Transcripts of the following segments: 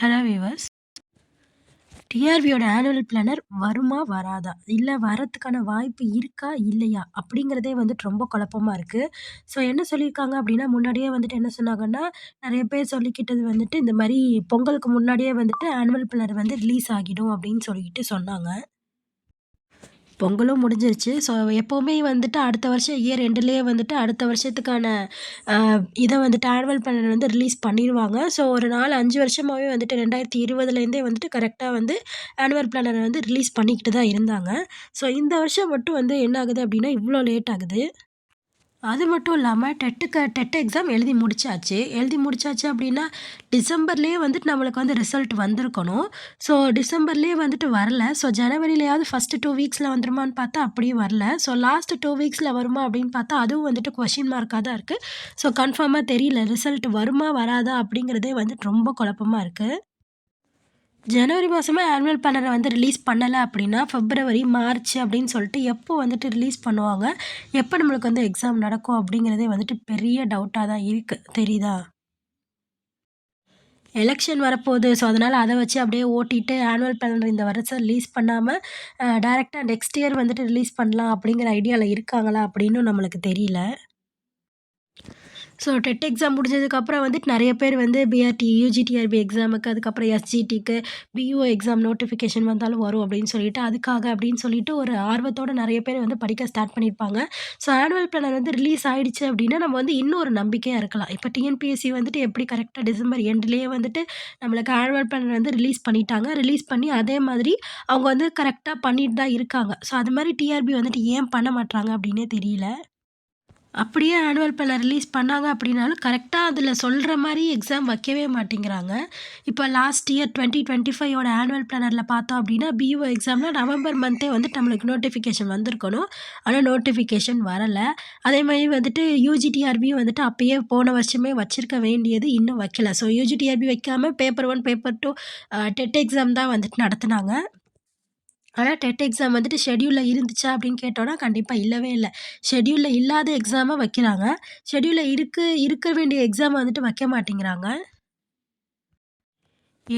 Hello viewers டிஆர்பியோட annual planner வருமா வராதா? இல்லை வரத்துக்கான வாய்ப்பு இருக்கா இல்லையா? அப்படிங்கிறதே வந்துட்டு ரொம்ப குழப்பமா இருக்குது ஸோ என்ன சொல்லியிருக்காங்க அப்படின்னா முன்னாடியே வந்துட்டு என்ன சொன்னாங்கன்னா நிறைய பேர் சொல்லிக்கிட்டது வந்துட்டு இந்த மாதிரி பொங்கலுக்கு முன்னாடியே வந்துட்டு ஆனுவல் பிளானர் வந்து ரிலீஸ் ஆகிடும் அப்படின்னு சொல்லிக்கிட்டு சொன்னாங்க. பொங்கலும் முடிஞ்சிருச்சு. ஸோ எப்போவுமே வந்துட்டு அடுத்த வருஷம் இயர் எண்டுலேயே வந்துட்டு அடுத்த வருஷத்துக்கான இதை வந்துட்டு ஆனுவல் பிளான் வந்து ரிலீஸ் பண்ணிடுவாங்க. ஸோ ஒரு நாலு அஞ்சு வருஷமாகவே வந்துட்டு ரெண்டாயிரத்தி இருபதுலேருந்தே வந்துட்டு கரெக்டாக வந்து ஆனுவல் பிளானரை வந்து ரிலீஸ் பண்ணிக்கிட்டு தான் இருந்தாங்க. ஸோ இந்த வருஷம் மட்டும் வந்து என்ன ஆகுது அப்படின்னா இவ்வளோ லேட் ஆகுது. அது மட்டும் இல்லாமல் டெட்டுக்கு டெட் எக்ஸாம் எழுதி முடிச்சாச்சு. எழுதி முடிச்சாச்சு அப்படின்னா டிசம்பர்லேயே வந்துட்டு நம்மளுக்கு வந்து ரிசல்ட் வந்திருக்கணும். ஸோ டிசம்பர்லேயே வந்துட்டு வரல. ஸோ ஜனவரிலையாவது ஃபஸ்ட்டு டூ வீக்ஸில் வந்துருமான்னு பார்த்தா அப்படியும் வரல. ஸோ லாஸ்ட் டூ வீக்ஸில் வருமா அப்படின்னு பார்த்தா அதுவும் வந்துட்டு கொஷின் மார்க்காக தான் இருக்குது ஸோ கன்ஃபார்மாக தெரியல. ரிசல்ட் வருமா வராதா அப்படிங்கிறதே வந்துட்டு ரொம்ப குழப்பமாக இருக்குது ஜனவரி மாதமே ஆனுவல் பிளானரை வந்து ரிலீஸ் பண்ணலை அப்படின்னா ஃபெப்ரவரி மார்ச் அப்படின்னு சொல்லிட்டு எப்போ வந்துட்டு ரிலீஸ் பண்ணுவாங்க? எப்போ நம்மளுக்கு வந்து எக்ஸாம் நடக்கும் அப்படிங்கிறதே வந்துட்டு பெரிய டவுட்டாக தான் இருக்குது தெரியுதா? எலெக்ஷன் வரப்போகுது. ஸோ அதனால் அதை வச்சு அப்படியே ஓட்டிட்டு ஆனுவல் பிளானர் இந்த வருஷம் ரிலீஸ் பண்ணாமல் டேரெக்டாக நெக்ஸ்ட் இயர் வந்துட்டு ரிலீஸ் பண்ணலாம் அப்படிங்கிற ஐடியாவில் இருக்காங்களா அப்படின்னு நம்மளுக்கு தெரியல. ஸோ டெட் எக்ஸாம் முடிஞ்சதுக்கப்புறம் வந்துட்டு நிறைய பேர் வந்து பிஆர்டி யூஜிடிஆர்பி எக்ஸாமுக்கு அதுக்கப்புறம் எஸ்ஜிடிக்கு பிஓ எக்ஸாம் நோட்டிஃபிகேஷன் வந்தாலும் வரும் அப்படின்னு சொல்லிட்டு அதுக்காக அப்படின்னு சொல்லிட்டு ஒரு ஆர்வத்தோடு நிறைய பேர் வந்து படிக்க ஸ்டார்ட் பண்ணியிருப்பாங்க. ஸோ ஆனுவல் பிளானர் வந்து ரிலீஸ் ஆகிடுச்சு அப்படின்னா நம்ம வந்து இன்னும் ஒரு நம்பிக்கையாக இருக்கலாம். இப்போ டிஎன்பிஎஸ்சி வந்துட்டு எப்படி கரெக்டாக டிசம்பர் எண்ட்லேயே வந்துட்டு நம்மளுக்கு ஆனுவல் பிளானர் வந்து ரிலீஸ் பண்ணிட்டாங்க. ரிலீஸ் பண்ணி அதே மாதிரி அவங்க வந்து கரெக்டாக பண்ணிட்டு தான் இருக்காங்க. ஸோ அது மாதிரி டிஆர்பி வந்துட்டு ஏன் பண்ண மாட்டாங்க அப்படின்னே தெரியல. அப்படியே ஆனுவல் பிளான் ரிலீஸ் பண்ணாங்க அப்படின்னாலும் கரெக்டாக அதில் சொல்கிற மாதிரி எக்ஸாம் வைக்கவே மாட்டேங்கிறாங்க. இப்போ லாஸ்ட் இயர் டுவெண்ட்டி டுவெண்ட்டி ஃபைவோட ஆனுவல் பிளானரில் பார்த்தோம் அப்படின்னா பிஓ எக்ஸாம்னால் நவம்பர் மந்த்தே வந்துட்டு நம்மளுக்கு நோட்டிஃபிகேஷன் வந்திருக்கணும். ஆனால் நோட்டிஃபிகேஷன் வரலை. அதே மாதிரி வந்துட்டு யூஜிடிஆர்பியும் வந்துட்டு அப்போயே போன வருஷமே வச்சுருக்க வேண்டியது இன்னும் வைக்கல. ஸோ யூஜிடிஆர்பி வைக்காமல் paper one paper two TET exam தான் வந்துட்டு நடத்துனாங்க. ஆனால் டெட் எக்ஸாம் வந்துட்டு ஷெடியூலில் இருந்துச்சா அப்படின்னு கேட்டோன்னா கண்டிப்பாக இல்லவே இல்லை. ஷெட்யூலில் இல்லாத எக்ஸாமை வைக்கிறாங்க. ஷெட்யூலில் இருக்குது இருக்க வேண்டிய எக்ஸாமை வந்துட்டு வைக்க மாட்டேங்கிறாங்க.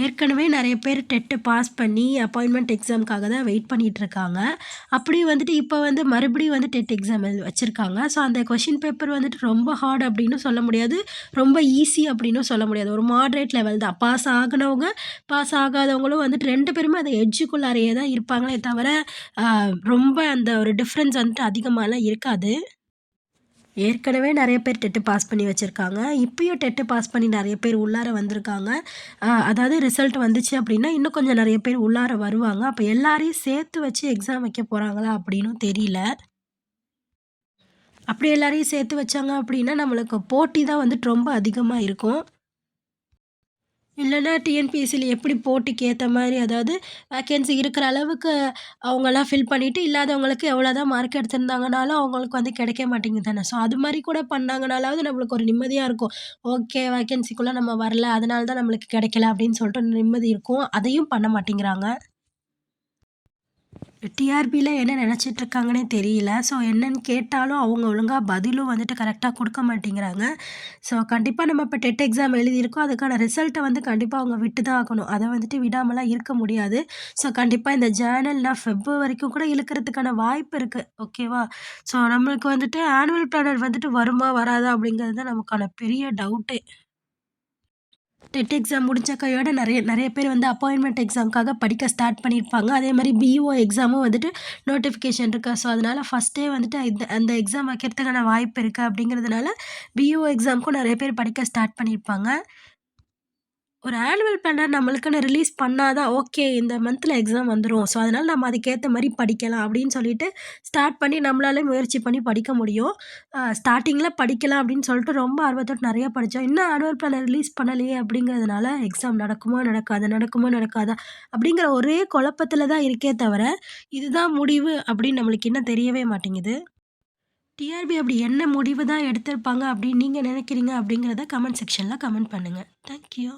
ஏற்கனவே நிறைய பேர் டெட்டு பாஸ் பண்ணி அப்பாயின்மெண்ட் எக்ஸாமுக்காக தான் வெயிட் பண்ணிகிட்ருக்காங்க அப்படி வந்துட்டு இப்போ வந்து மறுபடியும் வந்து டெட் எக்ஸாம் வச்சுருக்காங்க. ஸோ அந்த கொஷின் பேப்பர் வந்துட்டு ரொம்ப ஹார்ட் அப்படின்னு சொல்ல முடியாது. ரொம்ப ஈஸி அப்படின்னு சொல்ல முடியாது. ஒரு மாட்ரேட் லெவல் தான். பாஸ் ஆகினவங்க பாஸ் ஆகாதவங்களும் வந்துட்டு ரெண்டு பேருமே அந்த எட்ஜுக்குள்ளாரையே தான் இருப்பாங்களே தவிர ரொம்ப அந்த ஒரு டிஃப்ரென்ஸ் வந்துட்டு அதிகமாகலாம் இருக்காது. ஏற்கனவே நிறைய பேர் டெட்டு பாஸ் பண்ணி வச்சுருக்காங்க. இப்போயும் டெட்டு பாஸ் பண்ணி நிறைய பேர் உள்ளார வந்திருக்காங்க. அதாவது ரிசல்ட் வந்துச்சு அப்படின்னா இன்னும் கொஞ்சம் நிறைய பேர் உள்ளார வருவாங்க. அப்போ எல்லாரையும் சேர்த்து வச்சு எக்ஸாம் வைக்க போகிறாங்களா அப்படின்னும் தெரியல. அப்படி எல்லாரையும் சேர்த்து வச்சாங்க அப்படின்னா நம்மளுக்கு போட்டி தான் வந்துட்டு ரொம்ப அதிகமாக இருக்கும். இல்லைன்னா டிஎன்பிஎஸ்சியில் எப்படி போட்டிக்கு ஏற்ற மாதிரி அதாவது வேக்கன்சி இருக்கிற அளவுக்கு அவங்கெல்லாம் ஃபில் பண்ணிவிட்டு இல்லாதவங்களுக்கு எவ்வளோ தான் மார்க் எடுத்திருந்தாங்கனாலும் அவங்களுக்கு வந்து கிடைக்க மாட்டேங்குது தானே. ஸோ அது மாதிரி கூட பண்ணாங்கனாலாவது நம்மளுக்கு ஒரு நிம்மதியாக இருக்கும். ஓகே வேக்கன்சிக்குள்ளே நம்ம வரல அதனால தான் நம்மளுக்கு கிடைக்கல அப்படின்னு சொல்லிட்டு நிம்மதி இருக்கும். அதையும் பண்ண மாட்டேங்கிறாங்க. டிஆர்பியில் என்ன நினச்சிட்ருக்காங்கன்னே தெரியல. ஸோ என்னன்னு கேட்டாலும் அவங்க ஒழுங்காக பதிலும் வந்துட்டு கரெக்டாக கொடுக்க மாட்டேங்கிறாங்க. ஸோ கண்டிப்பாக நம்ம இப்போ டெட் எக்ஸாம் எழுதியிருக்கோம். அதுக்கான ரிசல்ட்டை வந்து கண்டிப்பாக அவங்க விட்டு தான் ஆகணும். அதை வந்துட்டு விடாமலாம் இருக்க முடியாது. ஸோ கண்டிப்பாக இந்த ஜேர்னல்னால் ஃபெப் வரைக்கும் கூட இழுக்கிறதுக்கான வாய்ப்பு இருக்குது ஓகேவா ஸோ நம்மளுக்கு வந்துட்டு ஆனுவல் பிளானர் வந்துட்டு வருமா வராதா அப்படிங்கிறது தான் நமக்கான பெரிய டவுட்டே டெட் எக்ஸாம் முடிஞ்ச கையோட நிறைய நிறைய பேர் வந்து அப்பாயின்மெண்ட் எக்ஸாமுக்காக படிக்க ஸ்டார்ட் பண்ணியிருப்பாங்க. அதே மாதிரி பிஇஓ எக்ஸாமும் வந்துட்டு நோட்டிஃபிகேஷன் இருக்கா. ஸோ அதனால் ஃபஸ்ட்டே வந்துட்டு இந்த அந்த எக்ஸாம் வைக்கிறதுக்கான வாய்ப்பு இருக்குது அப்படிங்கிறதுனால பிஓ எக்ஸாமுக்கும் நிறைய பேர் படிக்க ஸ்டார்ட் பண்ணியிருப்பாங்க. ஒரு ஆனுவல் பிளானர் நம்மளுக்குன்னு ரிலீஸ் பண்ணால் தான் ஓகே இந்த மந்தில் எக்ஸாம் வந்துடும் ஸோ அதனால் நம்ம அதுக்கேற்ற மாதிரி படிக்கலாம் அப்படின்னு சொல்லிட்டு ஸ்டார்ட் பண்ணி நம்மளாலே முயற்சி பண்ணி படிக்க முடியும். ஸ்டார்டிங்கில் படிக்கலாம் அப்படின்னு சொல்லிட்டு ரொம்ப ஆர்வத்தோடு நிறையா படித்தோம் இன்னும் ஆனுவல் பிளானர் ரிலீஸ் பண்ணலையே அப்படிங்கிறதுனால எக்ஸாம் நடக்குமோ நடக்காது நடக்குமோ நடக்காதா அப்படிங்கிற ஒரே குழப்பத்தில் தான் இருக்கே தவிர இதுதான் முடிவு அப்படின்னு நம்மளுக்கு இன்னும் தெரியவே மாட்டேங்குது. டிஆர்பி அப்படி என்ன முடிவு தான் எடுத்திருப்பாங்க அப்படின்னு நீங்கள் நினைக்கிறீங்க அப்படிங்கிறத கமெண்ட் செக்ஷனில் கமெண்ட் பண்ணுங்கள் தேங்க்யூ